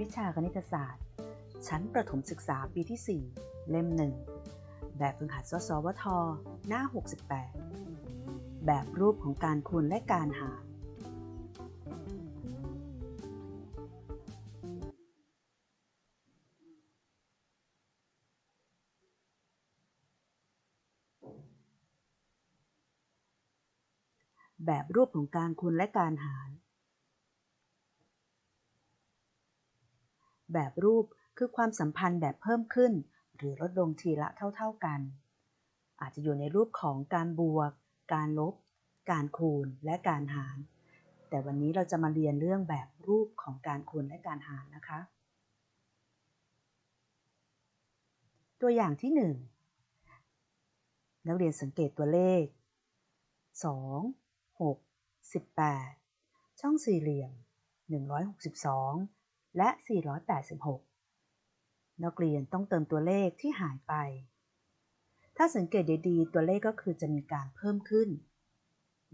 วิชาคณิตศาสตร์ ชั้นประถมศึกษาปีที่ 4 เล่มหนึ่ง แบบฝึกหัดสสวท หน้า 68 แบบรูปของการคูณและการหารแบบรูปของการคูณและการหาร แบบรูปคือความสัมพันธ์แบบเพิ่มขึ้น หรือลดลงทีละเท่า ๆกัน อาจจะอยู่ในรูปของการบวก การลบ การคูณ และการหาร แต่วันนี้เราจะมาเรียนเรื่องแบบรูปของการคูณและการหารนะคะ ตัวอย่างที่ 1 นักเรียนสังเกตตัวเลข 2 6 18 ช่องสี่เหลี่ยม 162 และ 486 นักเรียนต้องเติมตัวเลขที่หายไป ถ้าสังเกตดีๆ ตัวเลขก็คือจะมีการเพิ่มขึ้น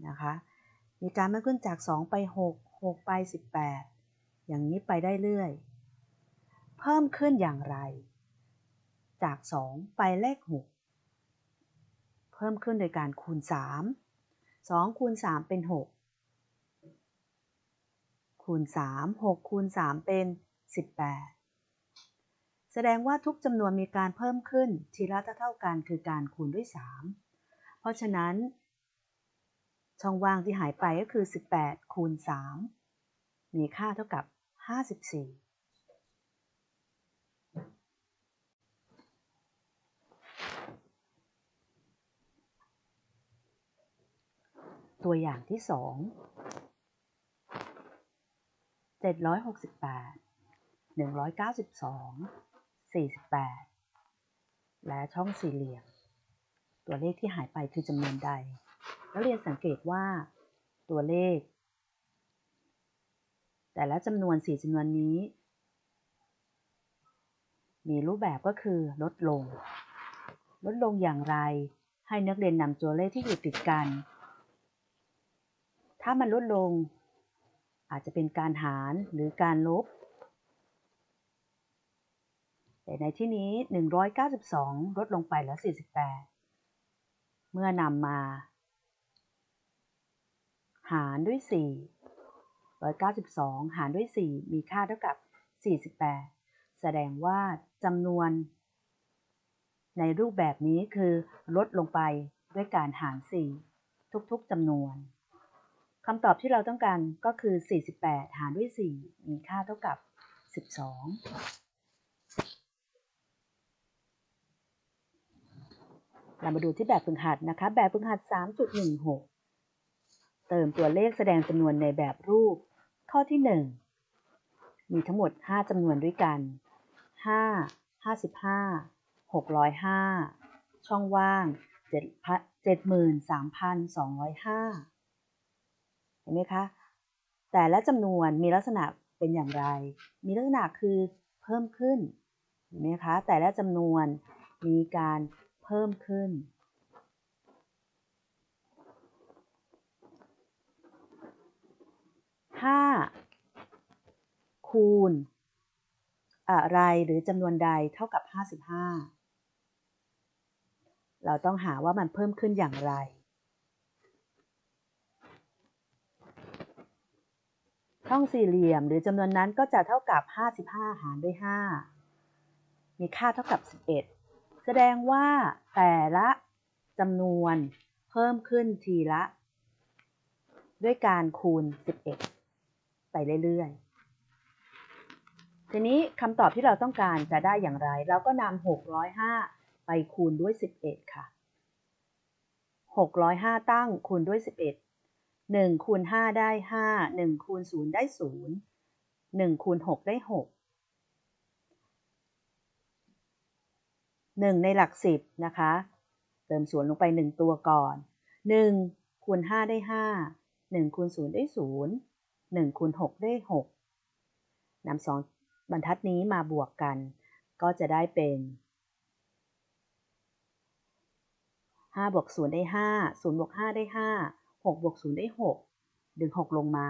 นะคะ มีการเพิ่มขึ้นจาก 2 ไป 6 6 ไป 18 อย่างนี้ไปได้เรื่อย เพิ่มขึ้นอย่างไร จาก 2 ไปเลข 6 เพิ่มขึ้นโดยการคูณ 3 2 คูณ 3 เป็น 6 คูณ3 6คูณ3เป็น 18 แสดงว่าทุกจำนวนมีการเพิ่มขึ้นทีละเท่ากันคือการคูณด้วย 3 เพราะฉะนั้น ช่องว่างที่หายไปก็คือ 18 คูณ 3 มีค่าเท่ากับ 54ตัวอย่างที่2 768 192 48 และช่องสี่เหลี่ยม ตัวเลขที่หายไปคือจำนวนใด แล้วเรียนสังเกตว่า ตัวเลข แต่ละจำนวน 4จำนวนนี้ มีรูปแบบก็คือลดลง ลดลงอย่างไร ให้นักเรียนนำตัวเลขที่อยู่ติดกัน ถ้ามันลดลง อาจจะเป็นการหารหรือการลบ แต่ในที่นี้ 192 ลดลงไปเหลือ 48 เมื่อนำมา หารด้วย 4 192 หารด้วย 4 มีค่าเท่ากับ 48 แสดงว่าจำนวน ในรูปแบบนี้คือลดลงไปด้วยการหาร 4 ทุกๆจำนวน คำตอบที่เราต้องการก็คือ 48 หารด้วย 4 มีค่าเท่ากับ 12 เรามาดูที่แบบฝึกหัดนะคะ แบบฝึกหัด 3.16 เติมตัวเลขแสดงจำนวนในแบบรูป ข้อที่ 1 มีทั้งหมด 5จำนวนด้วยกัน 5 55 605 ช่องว่าง73,205 เห็นไหมคะ แต่ละจำนวนมีลักษณะเป็นอย่างไร มีลักษณะคือเพิ่มขึ้น เห็นไหมคะ แต่ละจำนวนมีการเพิ่มขึ้น ห้าคูณ อะไรหรือจำนวนใดเท่ากับ 55 เราต้องหาว่ามันเพิ่มขึ้นอย่างไร ช่องสี่เหลี่ยม หรือจำนวนนั้นก็จะเท่ากับ 55 หารด้วย 5 มีค่าเท่ากับ 11 แสดงว่าแต่ละจำนวนเพิ่มขึ้นทีละ ด้วยการคูณ 11 ไปเรื่อยๆ ทีนี้คำตอบที่เราต้องการจะได้อย่างไร เราก็นำ605 ไปคูณด้วย 11 ค่ะ 605 ตั้งคูณด้วย 11 1คูณ5ได้5 1คูณ0ได้0 1คูณ6ได้6 1ในหลัก10นะคะ เติมส่วนลงไป1ตัวก่อน1คูณ5ได้5 1คูณ0ได้0 1คูณ6ได้6นำสองบรรทัดนี้มาบวกกัน ก็จะได้เป็น5บวก0ได้5 0บวก5ได้5 6บวก0ได้ 6 ดึง 6 ลงมา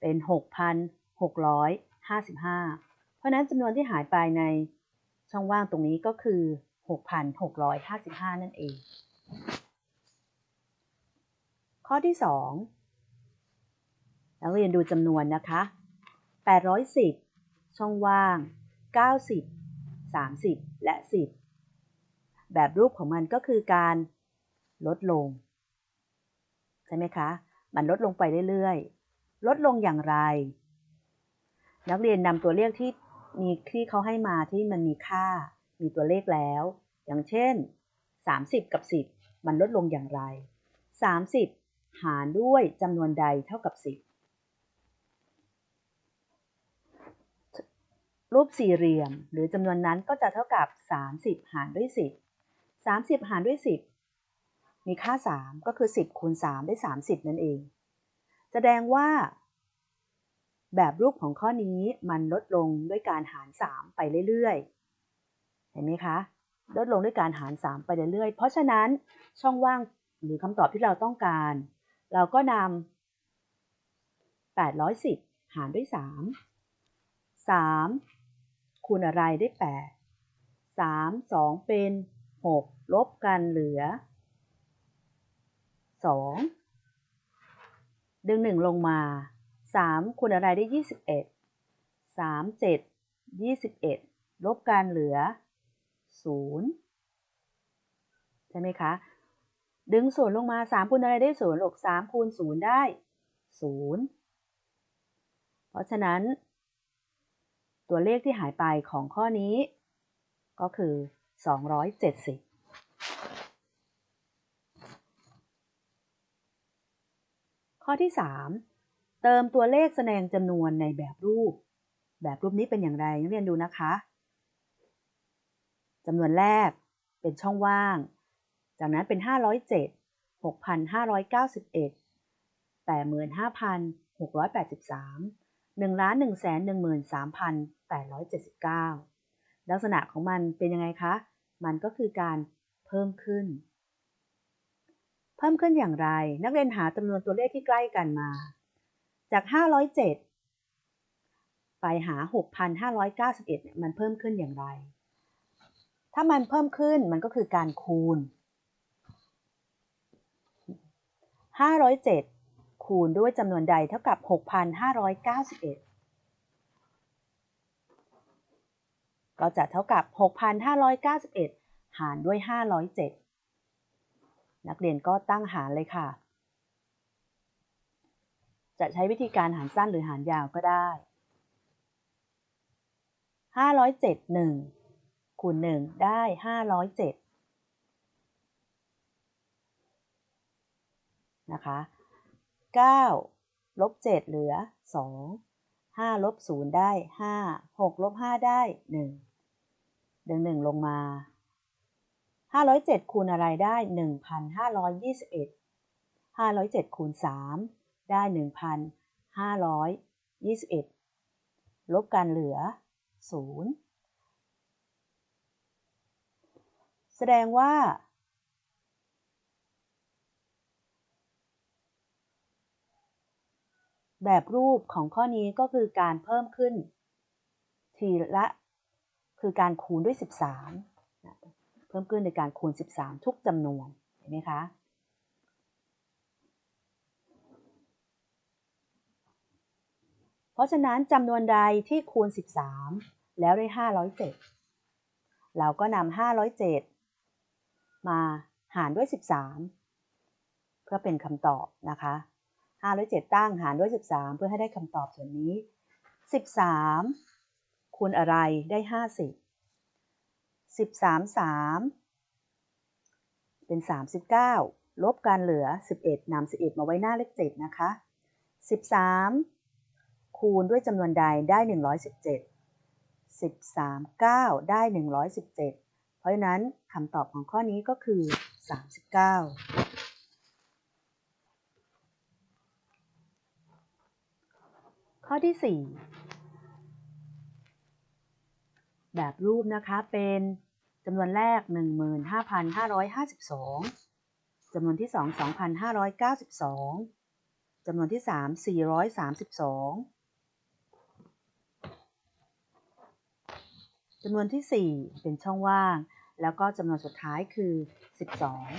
เป็น 6,655 เพราะะฉะนั้นจำนวนที่หายไปในช่องว่างตรงนี้ก็คือ 6,655 นั่นเอง ข้อที่ 2 นักเรียนดูจำนวนนะคะ 810 ช่องว่าง 90 30 และ 10 แบบรูปของมันก็คือการลดลง ใช่ไหมคะ มันลดลงไปเรื่อยๆ ลดลงอย่างไร นักเรียนนำตัวเลขที่มีที่เขาให้มาที่มันมีค่า มีตัวเลขแล้ว อย่างเช่น 30 กับ 10 มันลดลงอย่างไร 30 หารด้วยจำนวนใดเท่ากับ 10 รูปสี่เหลี่ยม หรือจำนวนนั้นก็จะเท่ากับ 30 หารด้วย 10 30 หารด้วย 10 มีค่า 3 ก็คือ 10คูณ3ได้ 30 นั่นเอง แสดงว่า แบบรูปของข้อนี้มันลดลงด้วยการหาร 3 ไปเรื่อยๆ เห็นไหมคะ ลดลงด้วยการหาร 3 ไปเรื่อยๆ เพราะฉะนั้นช่องว่างหรือคำตอบที่เราต้องการ เราก็นำ810 หารด้วย 3 3 คูณอะไรได้ 8 3 2 เป็น 6 ลบกันเหลือ สองดึงหนึ่งลงมาสามคูณอะไรได้ยี่สิบเอ็ดสามเจ็ดยี่สิบเอ็ดลบการเหลือศูนย์ใช่ไหมคะ ดึงศูนย์ลงมาสามคูณอะไรได้ศูนย์หลกสามคูณศูนย์ได้ศูนย์เพราะฉะนั้น ตัวเลขที่หายไปของข้อนี้ ก็คือ 270 ข้อที่ 3 เติมตัวเลขแสดงจำนวนในแบบรูป แบบรูปนี้เป็นอย่างไรนักเรียนดูนะคะจำนวนแรกเป็นช่องว่าง จากนั้นเป็น 507 6,591 85,683 1ล้าน1แสน13,879 ลักษณะของมันเป็นยังไงคะ มันก็คือการเพิ่มขึ้น เพิ่มขึ้นอย่างไร นักเรียนหาจำนวนตัวเลขที่ใกล้กันมา จาก 507 ไปหา 6,591เนี่ยมันเพิ่มขึ้นอย่างไร ถ้ามันเพิ่มขึ้นมันก็คือการคูณ 507 คูณด้วยจำนวนใดเท่ากับ 6,591ก็จะเท่ากับ 6,591 หารด้วย 507 นักเรียนก็ตั้งหารเลยค่ะ จะใช้วิธีการหารสั้นหรือหารยาวก็ได้ 507 1คูณ1ได้ 507 นะคะ9ลบ7เหลือ 2 5ลบ0ได้ 5 6ลบ5ได้ 1 ดึง1ลงมา 507 คูณอะไรได้ 1,521 507 คูณ 3 ได้ 1,521 ลบกันเหลือ 0 แสดงว่า แบบรูปของข้อนี้ก็คือการเพิ่มขึ้น ทีละ คือการคูณด้วย 13 เพิ่มขึ้นในการคูณ 13 ทุกจำนวน เห็นไหมคะ เพราะฉะนั้นจำนวนใดที่คูณ 13 แล้วได้ 507 เราก็นำ507 มาหารด้วย 13 เพื่อเป็นคำตอบนะคะ507 ตั้งหารด้วย 13 เพื่อให้ได้คำตอบส่วนนี้ 13 คูณอะไรได้ 50 13 3เป็น39ลบกันเหลือ11นำ11มาไว้หน้าเลข7นะคะ13คูณด้วยจำนวนใดได้117 13 9ได้117เพราะฉะนั้นคำตอบของข้อนี้ก็คือ39ข้อที่4แบบรูปนะคะเป็น จำนวนแรก 15,552จำนวนที่ 2 2,592จำนวนที่ 3 432จำนวนที่ 4 เป็นช่องว่าง แล้วก็จำนวนสุดท้ายคือ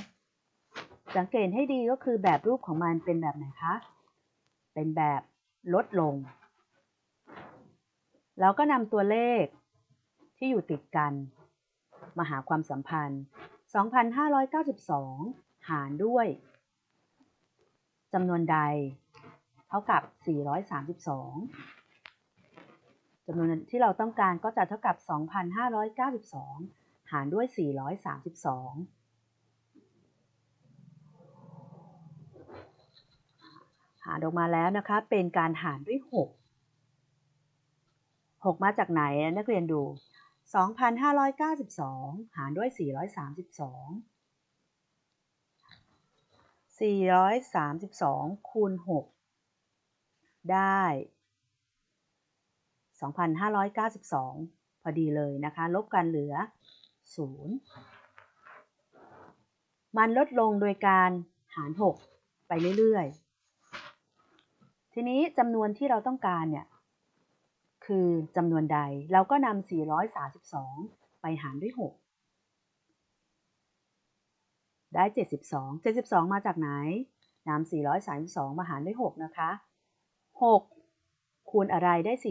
12 สังเกตให้ดีก็คือแบบรูปของมันเป็นแบบไหนคะ เป็นแบบลดลง เราก็นำตัวเลขที่อยู่ติดกัน มหาความสัมพันธ์ 2,592 หารด้วยจำนวนใด เท่ากับ 432จำนวนที่เราต้องการก็จะเท่ากับ 2,592 หารด้วย 432หารออกมาแล้วนะคะ เป็นการหารด้วย 6 6 มาจากไหนนักเรียนดู 2,592 หารด้วย 432 432 คูณ 6 ได้ 2,592 พอดีเลยนะคะ ลบกันเหลือ 0 มันลดลงโดยการหาร 6 ไปเรื่อย ๆ ทีนี้จำนวนที่เราต้องการเนี่ย คือจำนวนใด เราก็นำ 432 ไปหารด้วย 6 ได้ 72 72 มาจากไหนนำ432 มาหารด้วย 6 นะคะ 6 คูณอะไรได้ 43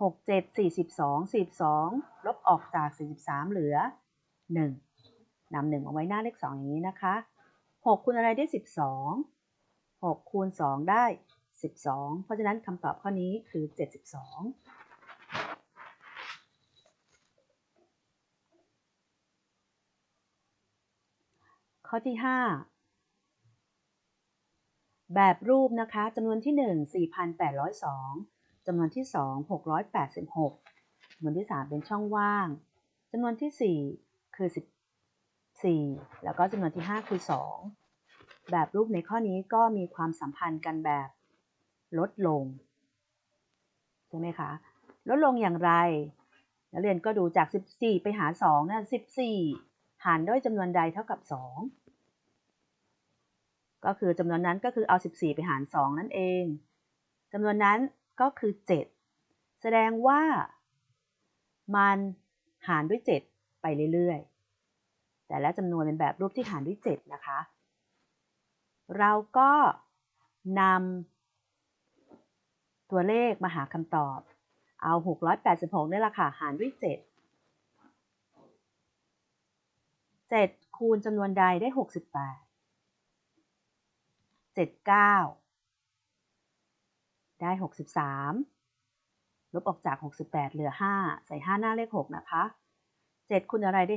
6 7 42 42 ลบออกจาก 43 เหลือ 1 นำ1เอาไว้หน้าเลข 2 อย่างนี้นะคะ 6 คูณอะไรได้ 12 6 คูณ 2 ได้ 12 เพราะฉะนั้นคำตอบข้อนี้คือ 72ข้อที่ 5 แบบรูปนะคะจำนวนที่ 1 4,802จำนวนที่ 2 686จำนวนที่ 3 เป็นช่องว่างจำนวนที่ 4 คือ 14 แล้วก็จำนวนที่ 5 คือ 2 แบบรูปในข้อนี้ก็มีความสัมพันธ์กันแบบ ลดลง ใช่ไหมคะ ลดลงอย่างไร นักเรียนก็ดูจาก 14 ไปหา2นั่น14 หารด้วยจำนวนใดเท่ากับ 2 ก็คือจำนวนนั้นก็คือเอา 14 ไปหาร 2 นั่นเองจำนวนนั้นก็คือ 7 แสดงว่า มันหารด้วย 7 ไปเรื่อยๆ แต่และจำนวนเป็นแบบรูปที่หารด้วย 7 นะคะ เราก็นำ ตัวเลขมาหาคำตอบ เอา 686นี่แหละค่ะ หารด้วย 7 7 คูณจำนวนใดได้ 68 79 ได้ 63 ลบออกจาก 68 เหลือ 5 ใส่ 5 หน้าเลข 6 นะคะ 7 คูณอะไรได้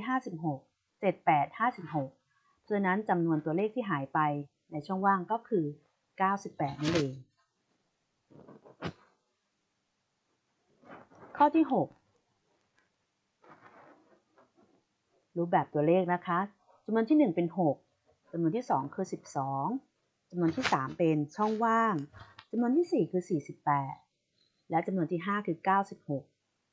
56 78 56 เพราะฉะนั้นจำนวนตัวเลขที่หายไปในช่องว่างก็คือ 98 นั่นเอง ข้อที่ 6 รูปแบบตัวเลขนะคะจำนวนที่ 1 เป็น 6จำนวนที่ 2 คือ 12จำนวนที่ 3 เป็นช่องว่างจำนวนที่ 4 คือ 48 และจำนวนที่ 5 คือ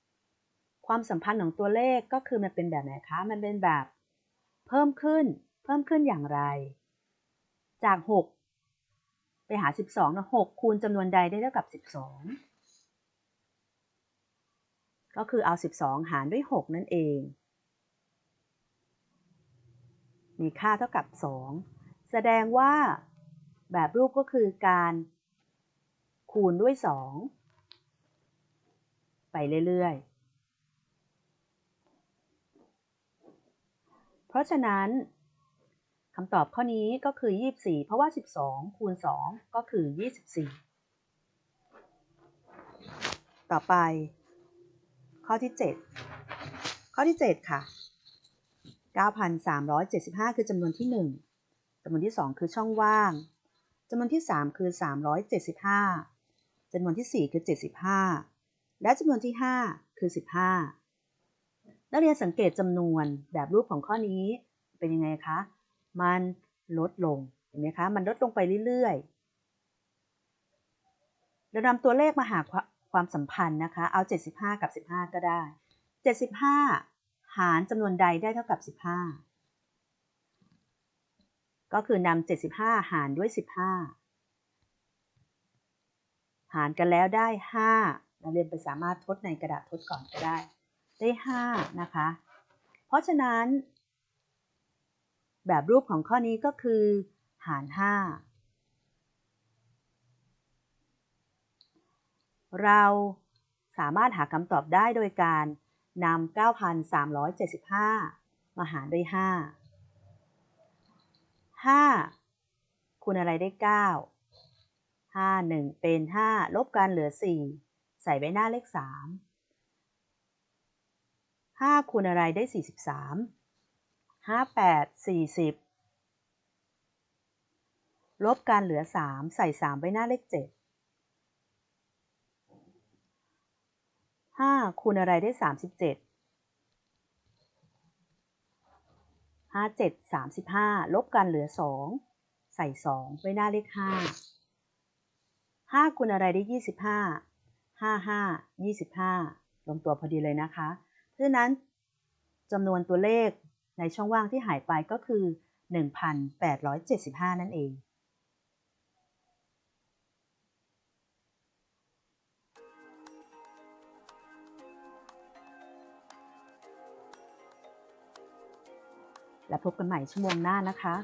96 ความสัมพันธ์ของตัวเลขก็คือมันเป็นแบบไหนคะ มันเป็นแบบ เพิ่มขึ้น เพิ่มขึ้นอย่างไร จาก 6 ไปหา 12นะ6คูณจำนวนใดได้เท่ากับ 12 ก็คือเอา 12 หารด้วย 6 นั่นเอง มีค่าเท่ากับ 2 แสดงว่าแบบรูปก็คือการคูณด้วย 2 ไปเรื่อยๆ เพราะฉะนั้นคำตอบข้อนี้ก็คือ 24 เพราะว่า 12 คูณ 2 ก็คือ 24 ต่อไป ข้อที่ 7 ข้อที่ 7 ค่ะ 9,375 คือจำนวนที่ 1จำนวนที่ 2 คือช่องว่างจำนวนที่ 3 คือ 375จำนวนที่ 4 คือ 75 และจำนวนที่ 5 คือ 15 นักเรียนสังเกตจำนวนแบบรูปของข้อนี้เป็นยังไงคะ มันลดลง เห็นไหมคะ มันลดลงไปเรื่อยๆเรานำตัวเลขมาหา ความสัมพันธ์นะคะ เอา 75 กับ 15 ก็ได้ 75 หารจำนวนใดได้เท่ากับ 15 ก็คือนำ75 หารด้วย 15 หารกันแล้วได้ 5 นักเรียนไปสามารถทดในกระดาษทดก่อนก็ได้ ได้ 5 นะคะ เพราะฉะนั้น แบบรูปของข้อนี้ก็คือ หาร 5 เราสามารถหาคำตอบได้โดยการนำ 9,375 มาหารด้วย 5 5 คูณอะไรได้ 9 5 1 เป็น 5 ลบกันเหลือ 4 ใส่ไว้หน้าเลข 3 5 คูณอะไรได้ 43 5 8 40 ลบกันเหลือ 3 ใส่ 3 ไว้หน้าเลข 7 5คูณอะไรได้37 5 7 35ลบกันเหลือ2ใส่2ไว้หน้าเลข5 5คูณอะไรได้25 5 5 25ลงตัวพอดีเลยนะคะ เพราะฉะนั้นจำนวนตัวเลขในช่องว่างที่หายไปก็คือ 1,875 นั่นเอง และพบกันใหม่ชั่วโมงหน้านะคะ